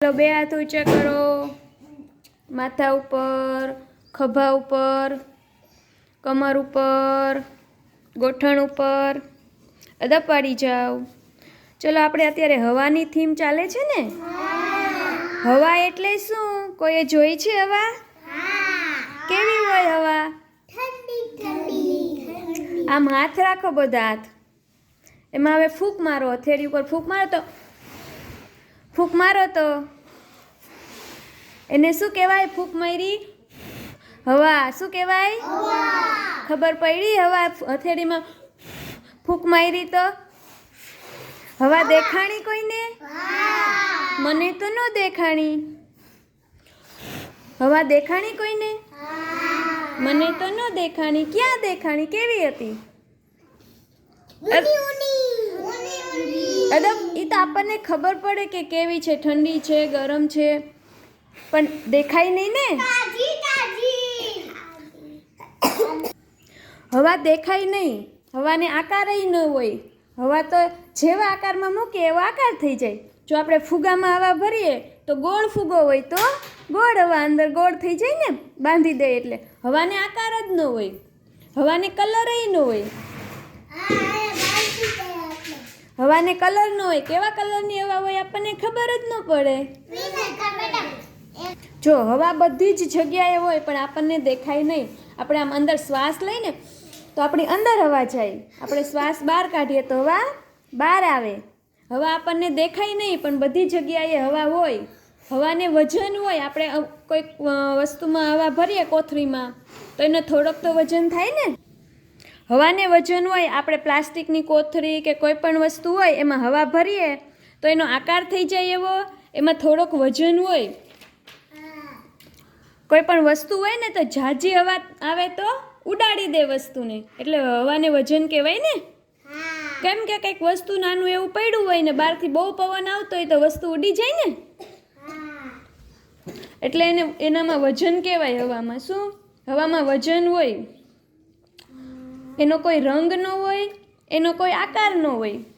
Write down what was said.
ચલો બે હાથ ઊંચા કરો, માથા ઉપર, ખભા ઉપર, કમર ઉપર, ગોઠણ ઉપર અદબ પાડી જાઓ. ચલો આપણે અત્યારે હવાની થીમ ચાલે છે ને? હવા એટલે શું? કોઈએ જોઈ છે હવા? કેવી હોય હવા? આમ હાથ રાખો બધા હાથ. એમાં હવે ફૂંક મારો, હથેળી ઉપર ફૂંક મારો તો ફૂંક મારો તો. એને શું કહેવાય ફૂંક મારી? હવા. શું કહેવાય? ખબર પડી? હવા હથેળીમાં ફૂંક મારી તો. હવા દેખાણી કોઈને? મને તો ન દેખાણી. હવા દેખાણી કોઈને? મને તો ન દેખાણી. ક્યાં દેખાણી? કેવી હતી? અદબ તો આપણને ખબર પડે કે કેવી છે ઠંડી છે ગરમ છે. પણ દેખાય નહીં ને? હવા દેખાય નહીં. હવાને આકાર ન હોય. હવા તો જેવા આકારમાં મૂકીએ એવો આકાર થઈ જાય. જો આપણે ફુગામાં હવા ભરીએ તો ગોળ ફુગો હોય તો ગોળ હવા અંદર ગોળ થઈ જાય ને બાંધી દે એટલે. હવાને આકાર જ ન હોય. હવાને કલર ન હોય. હવાને કલર ન હોય, કેવા કલરની હવા હોય આપણને ખબર જ ન પડે. જો હવા બધી જ જગ્યાએ હોય પણ આપણને દેખાય નહીં. આપણે આમ અંદર શ્વાસ લઈને તો આપણી અંદર હવા જાય. આપણે શ્વાસ બહાર કાઢીએ તો હવા બહાર આવે. હવા આપણને દેખાય નહીં, પણ બધી જગ્યાએ હવા હોય. હવાને વજન હોય, આપણે કોઈક વસ્તુમાં હવા ભરીએ કોથળીમાં, તો એનો થોડોક તો વજન થાય ને? હવાને વજન હોય આપણે પ્લાસ્ટિકની કોથળી કે કોઈ પણ વસ્તુ હોય એમાં હવા ભરીએ તો એનો આકાર થઈ જાય એવો એમાં થોડોક વજન હોય. કોઈ પણ વસ્તુ હોય ને તો ઝાઝી હવા આવે તો ઉડાડી દે વસ્તુને. એટલે હવાને વજન કહેવાય ને? કેમ કે કંઈક વસ્તુ નાનું એવું પડ્યું હોય ને બહારથી બહુ પવન આવતો હોય તો વસ્તુ ઉડી જાય ને? એટલે એને એનામાં વજન કહેવાય હવામાં. શું? હવામાં વજન હોય. એનો કોઈ રંગ ન હોય એનો કોઈ આકાર ન હોય.